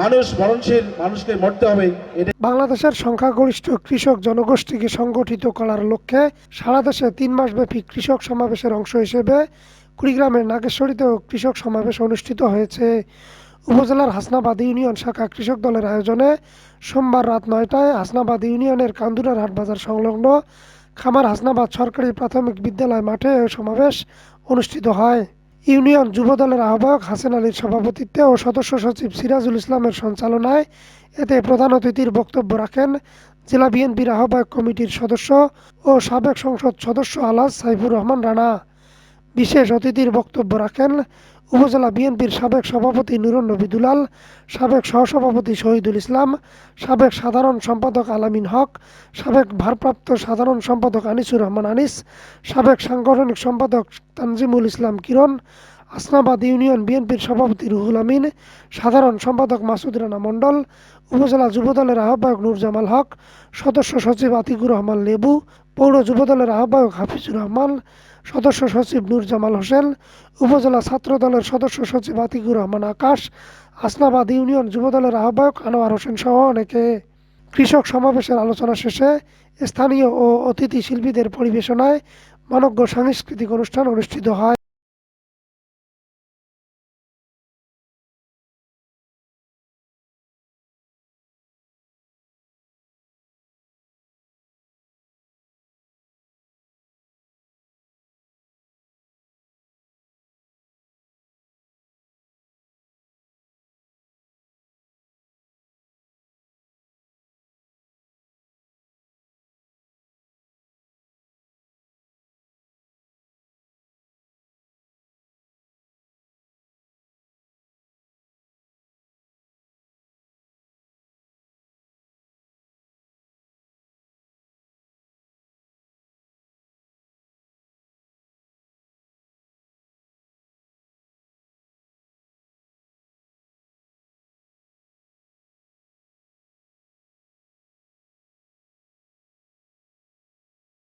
মানুষ মরণশীল, মানুষকে মরতে হবে বাংলাদেশের সংখ্যাগরিষ্ঠ কৃষক জনগোষ্ঠীকে সংগঠিত করার লক্ষ্যে সারা দেশে তিন মাসব্যাপী কৃষক সমাবেশের অংশ হিসেবে কুড়িগ্রামের নাগেশ্বরীতেও কৃষক সমাবেশ অনুষ্ঠিত হয়েছে। উপজেলার হাসনাবাদ ইউনিয়ন শাখা কৃষক দলের আয়োজনে সোমবার রাত নয়টায় হাসনাবাদ ইউনিয়নের কান্দুরার হাট বাজার সংলগ্ন খামার হাসনাবাদ সরকারি প্রাথমিক বিদ্যালয় মাঠে সমাবেশ অনুষ্ঠিত হয়। ইউনিয়ন যুব দলের আহ্বায়ক হাসান আলীর সভাপতিত্বে ও সদস্য সচিব সিরাজুল ইসলামের সঞ্চালনায় এতে প্রধান অতিথির বক্তব্য রাখেন জেলা বিএনপির আহ্বায়ক কমিটির সদস্য ও সাবেক সংসদ সদস্য আলাস সাইফুর রহমান রানা। বিশেষ অতিথির বক্তব্য রাখেন উপজেলা বিএনপির সাবেক সভাপতি নুরুন নবী দুলাল, সাবেক সহসভাপতি শহীদুল ইসলাম, সাবেক সাধারণ সম্পাদক আলামিন হক, সাবেক ভারপ্রাপ্ত সাধারণ সম্পাদক আনিসুর রহমান আনিস, সাবেক সাংগঠনিক সম্পাদক তানজিমুল ইসলাম কিরণ আসনাবাদ ইউনিয়ন বিএনপির সভাপতি রুহুল আমিন, সাধারণ সম্পাদক মাসুদ রানা মণ্ডল, উপজেলা যুবদলের আহ্বায়ক নূরজামাল হক, সদস্য সচিব আতিকুর রহমান লেবু, পৌর যুবদলের আহ্বায়ক হাফিজুর রহমান, সদস্য সচিব নূরজামাল হোসেন, উপজেলা ছাত্র দলের সদস্য সচিব আতিকুর রহমান আকাশ, আসনাবাদ ইউনিয়ন যুবদলের আহ্বায়ক আনোয়ার হোসেন সহ অনেকে। কৃষক সমাবেশের আলোচনা শেষে স্থানীয় ও অতিথি শিল্পীদের পরিবেশনায় মনজ্ঞ সাংস্কৃতিক অনুষ্ঠান অনুষ্ঠিত হয়।